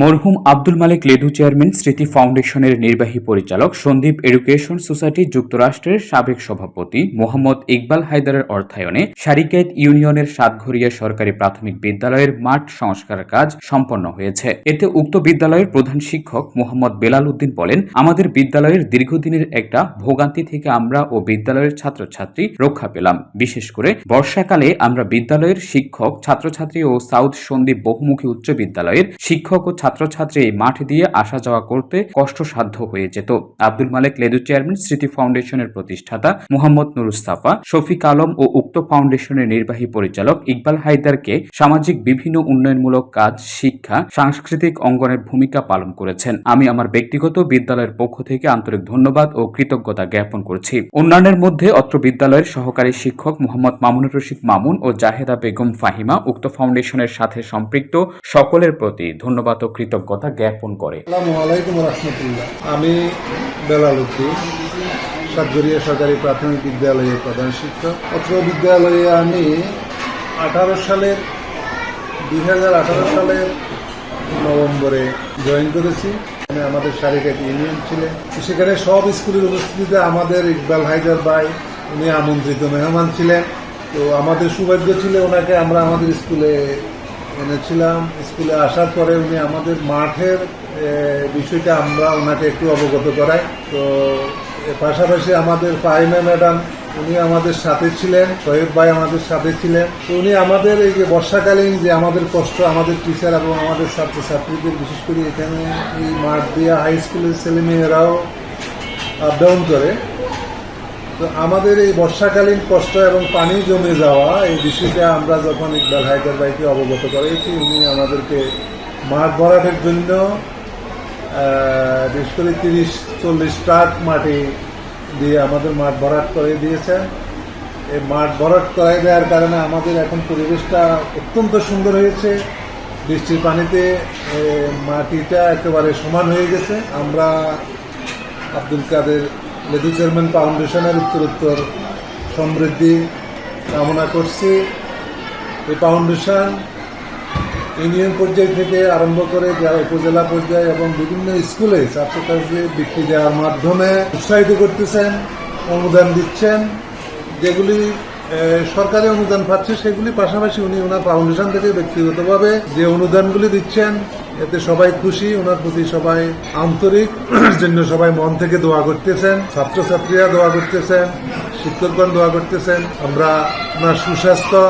মরহুম আব্দুল মালিক লেদু চেয়ারম্যান স্মৃতি ফাউন্ডেশনের নির্বাহী পরিচালক সন্দীপ এডুকেশন সোসাইটি যুক্তরাষ্ট্রের সাবেক সভাপতি মোহাম্মদ ইকবাল হায়দারের অর্থায়নে সারিকাইত ইউনিয়নের সাতঘরিয়া সরকারি প্রাথমিক বিদ্যালয়ের মাঠ সংস্কার কাজ সম্পন্ন হয়েছে। এতে উক্ত বিদ্যালয়ের প্রধান শিক্ষক মোহাম্মদ বেলাল উদ্দিন বলেন, আমাদের বিদ্যালয়ের দীর্ঘদিনের একটা ভোগান্তি থেকে আমরা ও বিদ্যালয়ের ছাত্রছাত্রী রক্ষা পেলাম। বিশেষ করে বর্ষাকালে আমরা বিদ্যালয়ের শিক্ষক, ছাত্রছাত্রী ও সাউথ সন্দীপ বহুমুখী উচ্চ বিদ্যালয়ের শিক্ষক ও ছাত্রছাত্রী মাঠ দিয়ে আসা যাওয়া করতে কষ্টসাধ্য হয়ে যেত। আব্দুল মালিক লেদু চেয়ারম্যান, স্মৃতি ফাউন্ডেশনের প্রতিষ্ঠাতা মোহাম্মদ নুরুস্তাফা শফিক আলম ও উক্ত ফাউন্ডেশনের নির্বাহী পরিচালক ইকবাল হায়দারকে সামাজিক বিভিন্ন উন্নয়নমূলক কাজ, শিক্ষা, সাংস্কৃতিক অঙ্গনের ভূমিকা পালন করেছেন। আমি আমার ব্যক্তিগত বিদ্যালয়ের পক্ষ থেকে আন্তরিক ধন্যবাদ ও কৃতজ্ঞতা জ্ঞাপন করছি। অন্যান্যের মধ্যে অত্র বিদ্যালয়ের সহকারী শিক্ষক মোহাম্মদ মামুনুর রশিদ মামুন ও জাহেদা বেগম ফাহিমা উক্ত ফাউন্ডেশনের সাথে সম্পৃক্ত সকলের প্রতি ধন্যবাদ ও কৃতজ্ঞতা জ্ঞাপন করে। আমি সাতগরিয়া সরকারি প্রাথমিক বিদ্যালয়ের প্রধান শিক্ষক। অত্র বিদ্যালয়ে আমি আঠারো সালের, দুই হাজার আঠারো সালের নভেম্বরে জয়েন করেছি। আমাদের শারীরিক ইউনিয়ন ছিলেন সেখানে সব স্কুলের উপস্থিতিতে আমাদের ইকবাল হায়দার ভাই, উনি আমন্ত্রিত মেহমান ছিলেন। তো আমাদের সৌভাগ্য ছিল ওনাকে আমরা আমাদের স্কুলে এনেছিলাম স্কুলে আসার পরে উনি আমাদের মাঠের বিষয়টা আমরা ওনাকে একটু অবগত করাই। তো পাশাপাশি আমাদের ফাহিমা ম্যাডাম, উনি আমাদের সাথে ছিলেন, শহীদ ভাই আমাদের সাথে ছিলেন। তো উনি আমাদের এই যে বর্ষাকালীন যে আমাদের কষ্ট, আমাদের টিচার এবং আমাদের ছাত্রছাত্রীদের, বিশেষ করে এখানে এই মাঠ দিয়ে হাই স্কুলের ছেলেমেয়েরাও আপ ডাউন করে। তো আমাদের এই বর্ষাকালীন কষ্ট এবং পানি জমে যাওয়া, এই বিষয়টা আমরা যখন ইকবাল হায়দার ভাইকে অবগত করেছি উনি আমাদেরকে মাঠ ভরাটের জন্য বিশেষ করে তিরিশ, চল্লিশ ট্রাক মাটি দিয়ে আমাদের মাঠ ভরাট করে দিয়েছেন। এই মাঠ ভরাট করাই দেওয়ার কারণে আমাদের এখন পরিবেশটা অত্যন্ত সুন্দর হয়েছে। বৃষ্টির পানিতে মাটিটা একেবারে সমান হয়ে গেছে। আমরা আব্দুল কাদের লেদু চেয়ারম্যান ফাউন্ডেশনের উত্তরোত্তর সমৃদ্ধি কামনা করছি। এই ফাউন্ডেশন ইউনিয়ন পর্যায় থেকে আরম্ভ করে যারা উপজেলা পর্যায়ে এবং বিভিন্ন স্কুলে ছাত্রছাত্রী বিক্রি দেওয়ার মাধ্যমে উৎসাহিত করতেছেন, অনুদান দিচ্ছেন। যেগুলি সরকারি অনুদান পাচ্ছে, সেগুলি পাশাপাশি উনি ওনার ফাউন্ডেশন থেকে ব্যক্তিগতভাবে যে অনুদানগুলি দিচ্ছেন, এতে সবাই খুশি, ওনার প্রতি সবাই আন্তরিক, জন্য সবাই মন থেকে দোয়া করতেছেন, ছাত্রছাত্রীরা দোয়া করতেছেন, শিক্ষকগণ দোয়া করতেছেন, আমরা ওনার সুস্বাস্থ্য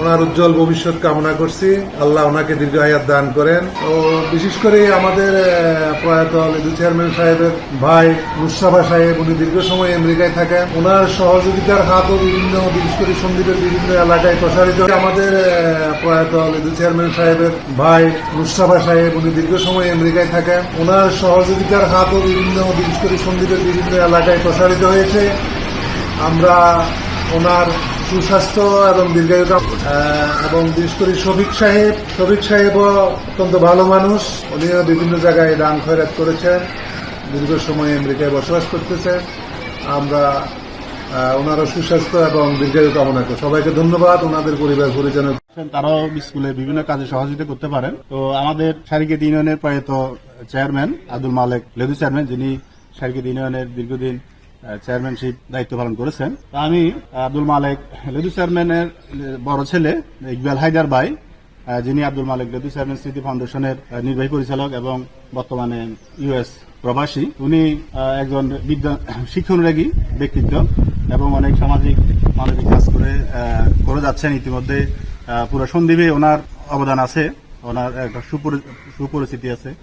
ওনার উজ্জ্বল ভবিষ্যৎ কামনা করছি। আল্লাহ ওনাকে দীর্ঘ হায়াত দান করেন। ও বিশেষ করে আমাদের প্রয়াত লেদু চেয়ারম্যান সাহেবের ভাই মুস্তাফা সাহেব, উনি দীর্ঘ সময় আমেরিকায় থাকেন। ওনার সহযোগিতার হাতও বিভিন্ন বিশেষ করে সন্দীপের বিভিন্ন এলাকায় প্রসারিত। আমাদের প্রয়াত লেদু চেয়ারম্যান সাহেবের ভাই মুস্তাফা সাহেব, উনি দীর্ঘ সময় আমেরিকায় থাকেন। ওনার সহযোগিতার হাতও বিভিন্ন বিশেষ করে সন্দীপের বিভিন্ন এলাকায় প্রসারিত হয়েছে। আমরা ওনার সুস্বাস্থ্য এবং দীর্ঘায়ু এবং বিশেষ করে শফিক সাহেব, শফিক সাহেবও অত্যন্ত ভালো মানুষ। উনিও বিভিন্ন জায়গায় দান খয়রাত করেছেন, দীর্ঘ সময় আমেরিকায় বসবাস করতেছেন আমরা ওনারও সুস্বাস্থ্য এবং দীর্ঘায়ু কামনা করি। সবাইকে ধন্যবাদ, ওনাদের পরিবার পরিজনের তারাও স্কুলে বিভিন্ন কাজে সহযোগিতা করতে পারেন। তো আমাদের সারিকেত ইউনিয়নের প্রয়াত চেয়ারম্যান আব্দুল মালেক লেদু চেয়ারম্যান, যিনি সারিকেত ইউনিয়নের দীর্ঘদিন চেয়ারম্যানশিপ দায়িত্ব পালন করেছেন। আমি আব্দুল মালেক লেদু চেয়ারম্যানের বড় ছেলে, ইকবাল হায়দার ভাই যিনি আব্দুল মালিক লেদু চেয়ারম্যান স্মৃতি ফাউন্ডেশনের নির্বাহী পরিচালক এবং বর্তমানে ইউএস প্রবাসী। উনি একজন বিদ্যা শিক্ষানুরাগী ব্যক্তিত্ব এবং অনেক সামাজিক, মানবিক কাজ করে করে যাচ্ছেন। ইতিমধ্যে পুরো সন্দীপে ওনার অবদান আছে। ওনার একটা সুপরি- সুপরিচিতি আছে।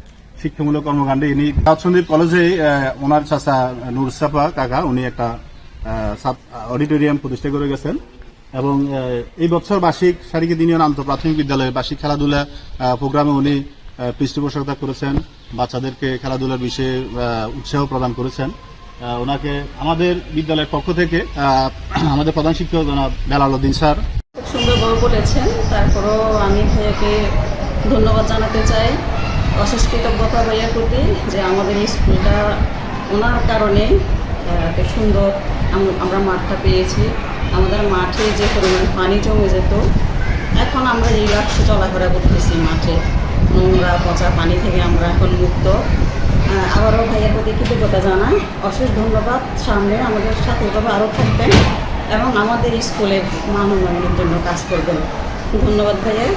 শিক্ষামূলক কর্মকাণ্ডে ইনি সন্দীপ কলেজে ওনার চাচা নুর সাফা কাকা, উনি একটা অডিটোরিয়াম প্রতিষ্ঠা করে গেছেন। এবং এই বছর বার্ষিক শারীরিক ইউনিয়ন আন্ত প্রাথমিক বিদ্যালয়ে বার্ষিক খেলাধুলা প্রোগ্রামে উনি পৃষ্ঠপোষকতা করেছেন, বাচ্চাদেরকে খেলাধুলার বিষয়ে উৎসাহ প্রদান করেছেন। ওনাকে আমাদের বিদ্যালয়ের পক্ষ থেকে আমাদের প্রধান শিক্ষক জনাব বেলাল উদ্দিন স্যার। খুব সুন্দরভাবে বলেছেন। তারপরেও আমি ভাইয়াকে ধন্যবাদ জানাতে চাই। অশেষ কৃতজ্ঞতা ভাইয়ার প্রতি যে আমাদের স্কুলটা ওনার কারণে সুন্দর আমরা মাঠটা পেয়েছি। আমাদের মাঠে যে পরিমাণ পানি জমে যেত, এখন আমরা রিল্যাক্সে চলাফেরা করতেছি মাঠে। নোংরা, পচা পানি থেকে আমরা এখন মুক্ত। আবারও ভাইয়ের প্রতি কৃতজ্ঞতা জানাই। অশেষ ধন্যবাদ। সামনে আমাদের সাথে এভাবে আরও থাকবেন এবং আমাদের স্কুলের মান উন্নয়নের জন্য কাজ করবেন। ধন্যবাদ ভাইয়া।